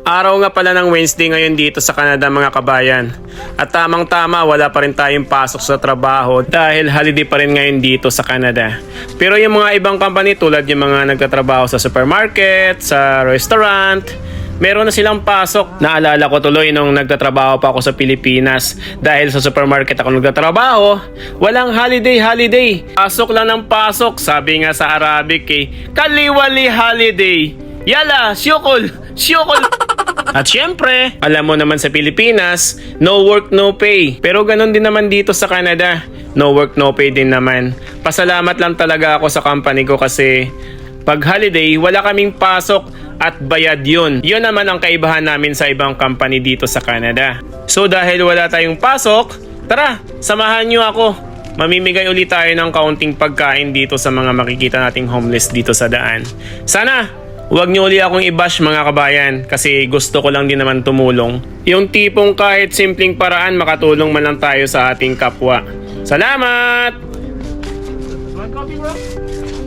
Araw nga pala ng Wednesday ngayon dito sa Canada mga kabayan. At tamang tama wala pa rin tayong pasok sa trabaho dahil holiday pa rin ngayon dito sa Canada. Pero yung mga ibang company tulad yung mga nagtatrabaho sa supermarket, sa restaurant, meron na silang pasok. Naalala ko tuloy nung nagtatrabaho pa ako sa Pilipinas dahil sa supermarket ako nagtatrabaho, walang holiday-holiday. Pasok lang ng pasok, sabi nga sa Arabic eh, kaliwali holiday. Yala, syukol, syukol. At syempre, alam mo naman sa Pilipinas, no work, no pay. Pero ganun din naman dito sa Canada. No work, no pay din naman. Pasalamat lang talaga ako sa company ko kasi pag holiday, wala kaming pasok at bayad yun. Yun naman ang kaibahan namin sa ibang company dito sa Canada. So dahil wala tayong pasok, tara, samahan nyo ako. Mamimigay ulit tayo ng kaunting pagkain dito sa mga makikita nating homeless dito sa daan. Sana, Huwag niyo uli akong i-bash mga kabayan kasi gusto ko lang din naman tumulong. Yung tipong kahit simpleng paraan makatulong man lang tayo sa ating kapwa. Salamat! There we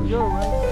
You're right.